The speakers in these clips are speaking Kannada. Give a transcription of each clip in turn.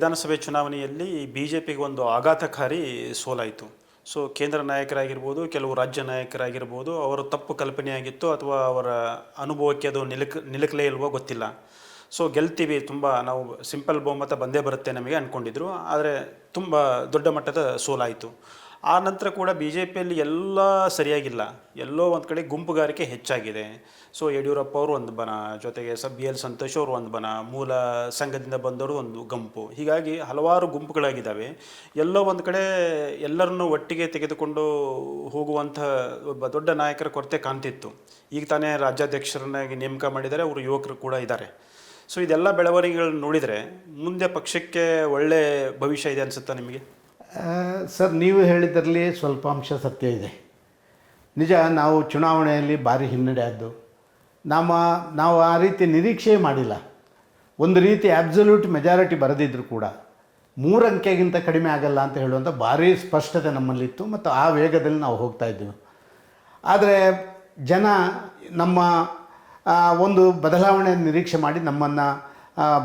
ವಿಧಾನಸಭೆ ಚುನಾವಣೆಯಲ್ಲಿ ಬಿ ಜೆ ಪಿಗೆ ಒಂದು ಆಘಾತಕಾರಿ ಸೋಲಾಯಿತು. ಸೊ, ಕೇಂದ್ರ ನಾಯಕರಾಗಿರ್ಬೋದು, ಕೆಲವು ರಾಜ್ಯ ನಾಯಕರಾಗಿರ್ಬೋದು, ಅವರ ತಪ್ಪು ಕಲ್ಪನೆಯಾಗಿತ್ತು ಅಥವಾ ಅವರ ಅನುಭವಕ್ಕೆ ಅದು ನಿಲುಕ್, ನಿಲುಕಲೇ ಇಲ್ವೋ ಗೊತ್ತಿಲ್ಲ. ಸೊ, ಗೆಲ್ತೀವಿ, ತುಂಬ ನಾವು ಸಿಂಪಲ್ ಬಹುಮತ ಬಂದೇ ಬರುತ್ತೆ ನಮಗೆ ಅಂದ್ಕೊಂಡಿದ್ರು. ಆದರೆ ತುಂಬ ದೊಡ್ಡ ಮಟ್ಟದ ಸೋಲಾಯಿತು. ಆ ನಂತರ ಕೂಡ ಬಿ ಜೆ ಪಿಯಲ್ಲಿ ಎಲ್ಲ ಸರಿಯಾಗಿಲ್ಲ. ಎಲ್ಲೋ ಒಂದು ಕಡೆ ಗುಂಪುಗಾರಿಕೆ ಹೆಚ್ಚಾಗಿದೆ. ಸೊ ಯಡಿಯೂರಪ್ಪ ಅವರು ಒಂದು ಬನ, ಜೊತೆಗೆ ಸಬ್ ಬಿ ಎಲ್ ಸಂತೋಷ್ ಅವರು ಒಂದು ಬನ, ಮೂಲ ಸಂಘದಿಂದ ಬಂದವರು ಒಂದು ಗುಂಪು. ಹೀಗಾಗಿ ಹಲವಾರು ಗುಂಪುಗಳಾಗಿದ್ದಾವೆ. ಎಲ್ಲೋ ಒಂದು ಕಡೆ ಎಲ್ಲರನ್ನು ಒಟ್ಟಿಗೆ ತೆಗೆದುಕೊಂಡು ಹೋಗುವಂಥ ಒಬ್ಬ ದೊಡ್ಡ ನಾಯಕರ ಕೊರತೆ ಕಾಣ್ತಿತ್ತು. ಈಗ ತಾನೇ ರಾಜ್ಯಾಧ್ಯಕ್ಷರನ್ನಾಗಿ ನೇಮಕ ಮಾಡಿದ್ದಾರೆ, ಅವರು ಯುವಕರು ಕೂಡ ಇದ್ದಾರೆ. ಸೊ ಇದೆಲ್ಲ ಬೆಳವಣಿಗೆಗಳನ್ನ ನೋಡಿದರೆ ಮುಂದೆ ಪಕ್ಷಕ್ಕೆ ಒಳ್ಳೆ ಭವಿಷ್ಯ ಇದೆ ಅನಿಸುತ್ತಾ ನಿಮಗೆ? ಸರ್, ನೀವು ಹೇಳಿದ್ರಲ್ಲಿ ಸ್ವಲ್ಪ ಅಂಶ ಸತ್ಯ ಇದೆ. ನಿಜ, ನಾವು ಚುನಾವಣೆಯಲ್ಲಿ ಭಾರಿ ಹಿನ್ನಡೆ ಆದ್ದು. ನಮ್ಮ, ನಾವು ಆ ರೀತಿ ನಿರೀಕ್ಷೆ ಮಾಡಿಲ್ಲ. ಒಂದು ರೀತಿ ಆಬ್ಸಲ್ಯೂಟ್ ಮೆಜಾರಿಟಿ ಬರೆದಿದ್ದರೂ ಕೂಡ ಮೂರು ಅಂಕೆಗಿಂತ ಕಡಿಮೆ ಆಗಲ್ಲ ಅಂತ ಹೇಳುವಂಥ ಭಾರಿ ಸ್ಪಷ್ಟತೆ ನಮ್ಮಲ್ಲಿತ್ತು ಮತ್ತು ಆ ವೇಗದಲ್ಲಿ ನಾವು ಹೋಗ್ತಾ ಇದ್ದೆವು. ಆದರೆ ಜನ ನಮ್ಮ ಒಂದು ಬದಲಾವಣೆ ನಿರೀಕ್ಷೆ ಮಾಡಿ ನಮ್ಮನ್ನು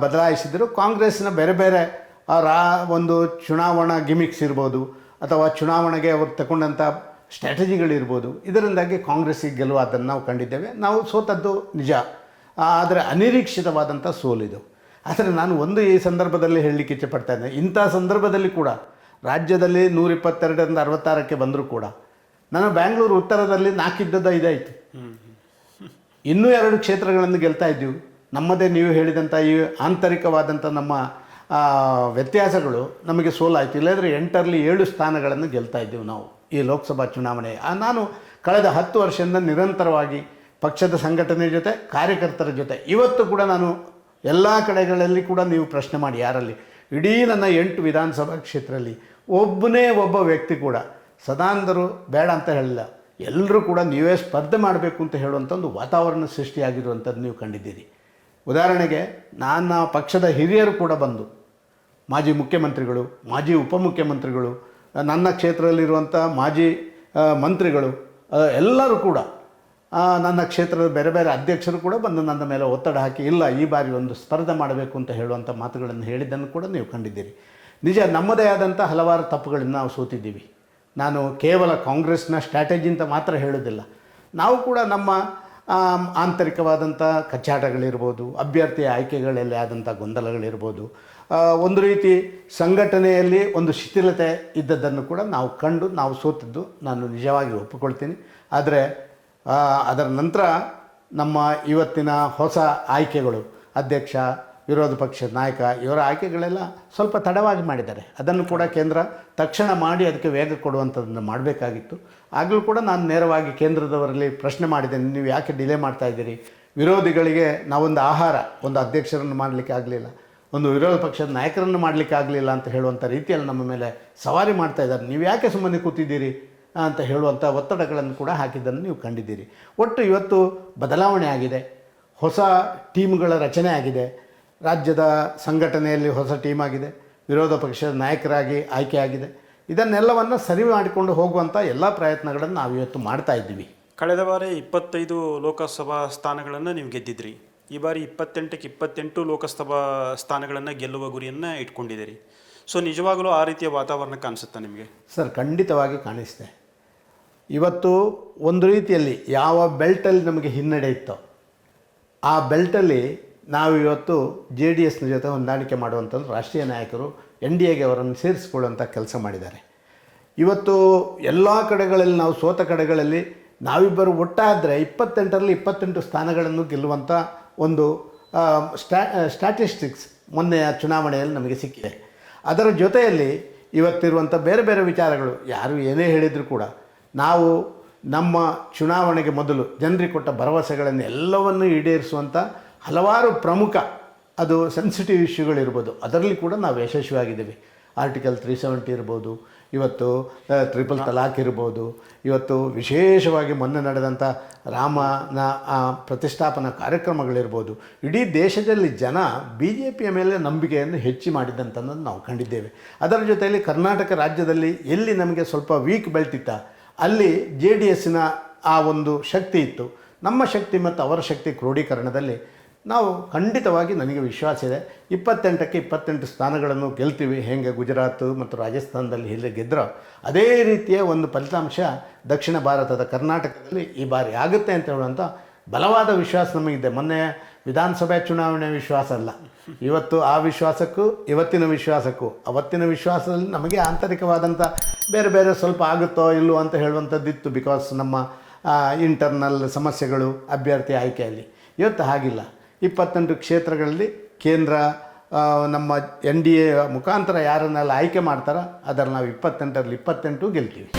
ಬದಲಾಯಿಸಿದರು. ಕಾಂಗ್ರೆಸ್ನ ಬೇರೆ ಬೇರೆ ರಾ ಒಂದು ಚುನಾವಣಾ ಗಿಮಿಕ್ಸ್ ಇರ್ಬೋದು ಅಥವಾ ಚುನಾವಣೆಗೆ ಅವರು ತಗೊಂಡಂಥ ಸ್ಟ್ರಾಟಜಿಗಳಿರ್ಬೋದು ಇದರಿಂದಾಗಿ ಕಾಂಗ್ರೆಸ್ಸಿಗೆ ಗೆಲುವಾದನ್ನು ನಾವು ಕಂಡಿದ್ದೇವೆ. ನಾವು ಸೋತದ್ದು ನಿಜ. ಆದರೆ ಅನಿರೀಕ್ಷಿತವಾದಂಥ ಸೋಲಿದು. ಆದರೆ ನಾನು ಒಂದು ಈ ಸಂದರ್ಭದಲ್ಲಿ ಹೇಳಲಿಕ್ಕೆ ಇಚ್ಛೆಪಡ್ತಾ ಇದ್ದೇನೆ. ಇಂಥ ಸಂದರ್ಭದಲ್ಲಿ ಕೂಡ ರಾಜ್ಯದಲ್ಲಿ ನೂರಿಪ್ಪತ್ತೆರಡರಿಂದ ಅರವತ್ತಾರಕ್ಕೆ ಬಂದರೂ ಕೂಡ ನಾನು ಬ್ಯಾಂಗ್ಳೂರು ಉತ್ತರದಲ್ಲಿ ನಾಲ್ಕಿದ್ದದ ಇದಾಯಿತು ಇನ್ನೂ ಎರಡು ಕ್ಷೇತ್ರಗಳನ್ನು ಗೆಲ್ತಾ ಇದ್ದೀವಿ. ನಮ್ಮದೇ ನೀವು ಹೇಳಿದಂಥ ಈ ಆಂತರಿಕವಾದಂಥ ನಮ್ಮ ಆ, ವ್ಯತ್ಯಾಸಗಳು ನಮಗೆ ಸೋಲಾಯಿತು. ಇಲ್ಲದ್ರೆ ಎಂಟರಲ್ಲಿ ಏಳು ಸ್ಥಾನಗಳನ್ನು ಗೆಲ್ತಾ ಇದ್ದೀವಿ ನಾವು ಈ ಲೋಕಸಭಾ ಚುನಾವಣೆ. ನಾನು ಕಳೆದ ಹತ್ತು ವರ್ಷದಿಂದ ನಿರಂತರವಾಗಿ ಪಕ್ಷದ ಸಂಘಟನೆ ಜೊತೆ, ಕಾರ್ಯಕರ್ತರ ಜೊತೆ. ಇವತ್ತು ಕೂಡ ನಾನು ಎಲ್ಲ ಕಡೆಗಳಲ್ಲಿ ಕೂಡ ನೀವು ಪ್ರಶ್ನೆ ಮಾಡಿ ಯಾರಲ್ಲಿ? ಇಡೀ ನನ್ನ ಎಂಟು ವಿಧಾನಸಭಾ ಕ್ಷೇತ್ರದಲ್ಲಿ ಒಬ್ಬನೇ ಒಬ್ಬ ವ್ಯಕ್ತಿ ಕೂಡ, ಸದಾನಂದರು ಬೇಡ ಅಂತ ಹೇಳಿಲ್ಲ ಎಲ್ಲರೂ ಕೂಡ ನೀವೇ ಸ್ಪರ್ಧೆ ಮಾಡಬೇಕು ಅಂತ ಹೇಳುವಂಥ ಒಂದು ವಾತಾವರಣ ಸೃಷ್ಟಿಯಾಗಿರುವಂಥದ್ದು ನೀವು ಕಂಡಿದ್ದೀರಿ. ಉದಾಹರಣೆಗೆ ನನ್ನ ಪಕ್ಷದ ಹಿರಿಯರು ಕೂಡ ಬಂದು, ಮಾಜಿ ಮುಖ್ಯಮಂತ್ರಿಗಳು, ಮಾಜಿ ಉಪಮುಖ್ಯಮಂತ್ರಿಗಳು, ನನ್ನ ಕ್ಷೇತ್ರದಲ್ಲಿರುವಂಥ ಮಾಜಿ ಮಂತ್ರಿಗಳು ಎಲ್ಲರೂ ಕೂಡ ನನ್ನ ಕ್ಷೇತ್ರದ ಬೇರೆ ಬೇರೆ ಅಧ್ಯಕ್ಷರು ಕೂಡ ಬಂದು ನನ್ನ ಮೇಲೆ ಒತ್ತಡ ಹಾಕಿ, ಇಲ್ಲ, ಈ ಬಾರಿ ಒಂದು ಸ್ಪರ್ಧೆ ಮಾಡಬೇಕು ಅಂತ ಹೇಳುವಂಥ ಮಾತುಗಳನ್ನು ಹೇಳಿದ್ದನ್ನು ಕೂಡ ನೀವು ಕಂಡಿದ್ದೀರಿ. ನಿಜ, ನಮ್ಮದೇ ಆದಂಥ ಹಲವಾರು ತಪ್ಪುಗಳನ್ನು ನಾವು ಸೋತಿದ್ದೀವಿ. ನಾನು ಕೇವಲ ಕಾಂಗ್ರೆಸ್ನ ಸ್ಟ್ರಾಟಜಿ ಅಂತ ಮಾತ್ರ ಹೇಳೋದಿಲ್ಲ ನಾವು ಕೂಡ ನಮ್ಮ ಆಂತರಿಕವಾದಂಥ ಕಚ್ಚಾಟಗಳಿರ್ಬೋದು, ಅಭ್ಯರ್ಥಿ ಆಯ್ಕೆಗಳಲ್ಲಿ ಆದಂಥ ಗೊಂದಲಗಳಿರ್ಬೋದು. ಒಂದು ರೀತಿ ಸಂಘಟನೆಯಲ್ಲಿ ಒಂದು ಶಿಥಿಲತೆ ಇದ್ದದ್ದನ್ನು ಕೂಡ ನಾವು ಕಂಡು, ನಾವು ಸೋತಿದ್ದು, ನಾನು ನಿಜವಾಗಿ ಒಪ್ಪಿಕೊಳ್ತೀನಿ. ಆದರೆ ಅದರ ನಂತರ ನಮ್ಮ ಇವತ್ತಿನ ಹೊಸ ಆಯ್ಕೆಗಳು, ಅಧ್ಯಕ್ಷ ವಿರೋಧ ಪಕ್ಷದ ನಾಯಕ, ಇವರ ಆಯ್ಕೆಗಳೆಲ್ಲ ಸ್ವಲ್ಪ ತಡವಾಗಿ ಮಾಡಿದ್ದಾರೆ. ಅದನ್ನು ಕೂಡ ಕೇಂದ್ರ ತಕ್ಷಣ ಮಾಡಿ ಅದಕ್ಕೆ ವೇಗ ಕೊಡುವಂಥದ್ದನ್ನು ಮಾಡಬೇಕಾಗಿತ್ತು. ಆಗಲೂ ಕೂಡ ನಾನು ನೇರವಾಗಿ ಕೇಂದ್ರದವರಲ್ಲಿ ಪ್ರಶ್ನೆ ಮಾಡಿದ್ದೇನೆ, ನೀವು ಯಾಕೆ ಡಿಲೇ ಮಾಡ್ತಾ ಇದ್ದೀರಿ? ವಿರೋಧಿಗಳಿಗೆ ನಾವೊಂದು ಆಹಾರ, ಒಂದು ಅಧ್ಯಕ್ಷರನ್ನು ಮಾಡಲಿಕ್ಕೆ ಆಗಲಿಲ್ಲ, ಒಂದು ವಿರೋಧ ಪಕ್ಷದ ನಾಯಕರನ್ನು ಮಾಡಲಿಕ್ಕೆ ಆಗಲಿಲ್ಲ ಅಂತ ಹೇಳುವಂಥ ರೀತಿಯಲ್ಲಿ ನಮ್ಮ ಮೇಲೆ ಸವಾರಿ ಮಾಡ್ತಾ ಇದ್ದಾರೆ. ನೀವು ಯಾಕೆ ಸುಮ್ಮನೆ ಕೂತಿದ್ದೀರಿ ಅಂತ ಹೇಳುವಂಥ ಒತ್ತಡಗಳನ್ನು ಕೂಡ ಹಾಕಿದ್ದನ್ನು ನೀವು ಕಂಡಿದ್ದೀರಿ. ಒಟ್ಟು ಇವತ್ತು ಬದಲಾವಣೆ ಆಗಿದೆ. ಹೊಸ ಟೀಮ್ಗಳ ರಚನೆ ಆಗಿದೆ. ರಾಜ್ಯದ ಸಂಘಟನೆಯಲ್ಲಿ ಹೊಸ ಟೀಮ್ ಆಗಿದೆ. ವಿರೋಧ ಪಕ್ಷದ ನಾಯಕರಾಗಿ ಆಯ್ಕೆಯಾಗಿದೆ ಇದನ್ನೆಲ್ಲವನ್ನು ಸರಿ ಮಾಡಿಕೊಂಡು ಹೋಗುವಂಥ ಎಲ್ಲ ಪ್ರಯತ್ನಗಳನ್ನು ನಾವು ಇವತ್ತು ಮಾಡ್ತಾ ಇದ್ದೀವಿ. ಕಳೆದ ಬಾರಿ ಇಪ್ಪತ್ತೈದು ಲೋಕಸಭಾ ಸ್ಥಾನಗಳನ್ನು ನೀವು ಗೆದ್ದಿದ್ರಿ. ಈ ಬಾರಿ ಇಪ್ಪತ್ತೆಂಟಕ್ಕೆ ಇಪ್ಪತ್ತೆಂಟು ಲೋಕಸಭಾ ಸ್ಥಾನಗಳನ್ನು ಗೆಲ್ಲುವ ಗುರಿಯನ್ನು ಇಟ್ಕೊಂಡಿದ್ದೀರಿ. ಸೊ ನಿಜವಾಗಲೂ ಆ ರೀತಿಯ ವಾತಾವರಣ ಕಾಣಿಸುತ್ತಾ ನಿಮಗೆ? ಸರ್ ಖಂಡಿತವಾಗಿ ಕಾಣಿಸ್ತೆ. ಇವತ್ತು ಒಂದು ರೀತಿಯಲ್ಲಿ ಯಾವ ಬೆಲ್ಟಲ್ಲಿ ನಮಗೆ ಹಿನ್ನಡೆ ಇತ್ತೋ ಆ ಬೆಲ್ಟಲ್ಲಿ ನಾವು ಇವತ್ತು ಜೆ ಡಿ ಎಸ್ನ ಜೊತೆ ಹೊಂದಾಣಿಕೆ ಮಾಡುವಂಥದ್ದು ರಾಷ್ಟ್ರೀಯ ನಾಯಕರು ಎನ್ ಡಿ ಎಗೆ ಅವರನ್ನು ಸೇರಿಸ್ಕೊಳ್ಳುವಂಥ ಕೆಲಸ ಮಾಡಿದ್ದಾರೆ. ಇವತ್ತು ಎಲ್ಲ ಕಡೆಗಳಲ್ಲಿ ನಾವು ಸೋತ ಕಡೆಗಳಲ್ಲಿ ನಾವಿಬ್ಬರು ಒಟ್ಟಾದರೆ ಇಪ್ಪತ್ತೆಂಟರಲ್ಲಿ ಇಪ್ಪತ್ತೆಂಟು ಸ್ಥಾನಗಳನ್ನು ಗೆಲ್ಲುವಂಥ ಒಂದು ಸ್ಟ್ಯಾ ಸ್ಟಾ ಸ್ಟ್ಯಾಟಿಸ್ಟಿಕ್ಸ್ ಮೊನ್ನೆಯ ಚುನಾವಣೆಯಲ್ಲಿ ನಮಗೆ ಸಿಕ್ಕಿದೆ. ಅದರ ಜೊತೆಯಲ್ಲಿ ಇವತ್ತಿರುವಂಥ ಬೇರೆ ಬೇರೆ ವಿಚಾರಗಳು, ಯಾರು ಏನೇ ಹೇಳಿದರೂ ಕೂಡ ನಾವು ನಮ್ಮ ಚುನಾವಣೆಗೆ ಮೊದಲು ಜನರಿಗೆ ಕೊಟ್ಟ ಭರವಸೆಗಳನ್ನು ಎಲ್ಲವನ್ನು ಈಡೇರಿಸುವಂಥ ಹಲವಾರು ಪ್ರಮುಖ ಅದು ಸೆನ್ಸಿಟಿವ್ ಇಶ್ಯೂಗಳಿರ್ಬೋದು ಅದರಲ್ಲಿ ಕೂಡ ನಾವು ಯಶಸ್ವಿಯಾಗಿದ್ದೀವಿ. ಆರ್ಟಿಕಲ್ ತ್ರೀ ಸೆವೆಂಟಿ ಇರ್ಬೋದು, ಇವತ್ತು ಟ್ರಿಪಲ್ ತಲಾಕ್ ಇರ್ಬೋದು, ಇವತ್ತು ವಿಶೇಷವಾಗಿ ಮೊನ್ನೆ ನಡೆದಂಥ ರಾಮನ ಪ್ರತಿಷ್ಠಾಪನಾ ಕಾರ್ಯಕ್ರಮಗಳಿರ್ಬೋದು. ಇಡೀ ದೇಶದಲ್ಲಿ ಜನ ಬಿ ಜೆ ಪಿಯ ಮೇಲೆ ನಂಬಿಕೆಯನ್ನು ಹೆಚ್ಚು ಮಾಡಿದ್ದಂಥದ್ದನ್ನು ನಾವು ಕಂಡಿದ್ದೇವೆ. ಅದರ ಜೊತೆಯಲ್ಲಿ ಕರ್ನಾಟಕ ರಾಜ್ಯದಲ್ಲಿ ಎಲ್ಲಿ ನಮಗೆ ಸ್ವಲ್ಪ ವೀಕ್ ಬೆಲ್ಟ್ ಅಲ್ಲಿ ಜೆ ಡಿ ಎಸ್ಸಿನ ಆ ಒಂದು ಶಕ್ತಿ ಇತ್ತು. ನಮ್ಮ ಶಕ್ತಿ ಮತ್ತು ಅವರ ಶಕ್ತಿ ಕ್ರೋಢೀಕರಣದಲ್ಲಿ ನಾವು ಖಂಡಿತವಾಗಿ ನನಗೆ ವಿಶ್ವಾಸ ಇದೆ. ಇಪ್ಪತ್ತೆಂಟಕ್ಕೆ ಇಪ್ಪತ್ತೆಂಟು ಸ್ಥಾನಗಳನ್ನು ಗೆಲ್ತೀವಿ. ಹೇಗೆ ಗುಜರಾತ್ ಮತ್ತು ರಾಜಸ್ಥಾನದಲ್ಲಿ ಇಲ್ಲಿ ಗೆದ್ದರೋ ಅದೇ ರೀತಿಯ ಒಂದು ಫಲಿತಾಂಶ ದಕ್ಷಿಣ ಭಾರತದ ಕರ್ನಾಟಕದಲ್ಲಿ ಈ ಬಾರಿ ಆಗುತ್ತೆ ಅಂತ ಹೇಳುವಂಥ ಬಲವಾದ ವಿಶ್ವಾಸ ನಮಗಿದೆ. ಮೊನ್ನೆ ವಿಧಾನಸಭೆ ಚುನಾವಣೆ ವಿಶ್ವಾಸ ಅಲ್ಲ. ಇವತ್ತು ಆ ವಿಶ್ವಾಸಕ್ಕೂ, ಇವತ್ತಿನ ವಿಶ್ವಾಸಕ್ಕೂ, ಅವತ್ತಿನ ವಿಶ್ವಾಸದಲ್ಲಿ ನಮಗೆ ಆಂತರಿಕವಾದಂಥ ಬೇರೆ ಬೇರೆ ಸ್ವಲ್ಪ ಆಗುತ್ತೋ ಇಲ್ಲೋ ಅಂತ ಹೇಳುವಂಥದ್ದಿತ್ತು. ಬಿಕಾಸ್ ನಮ್ಮ ಇಂಟರ್ನಲ್ ಸಮಸ್ಯೆಗಳು, ಅಭ್ಯರ್ಥಿ ಆಯ್ಕೆಯಲ್ಲಿ. ಇವತ್ತು ಹಾಗಿಲ್ಲ. ಇಪ್ಪತ್ತೆಂಟು ಕ್ಷೇತ್ರಗಳಲ್ಲಿ ಕೇಂದ್ರ ನಮ್ಮ ಎನ್ ಡಿ ಎ ಮುಖಾಂತರ ಯಾರನ್ನೆಲ್ಲ ಆಯ್ಕೆ ಮಾಡ್ತಾರೋ ಅದರಲ್ಲಿ ನಾವು ಇಪ್ಪತ್ತೆಂಟರಲ್ಲಿ ಇಪ್ಪತ್ತೆಂಟು ಗೆಲ್ತೀವಿ.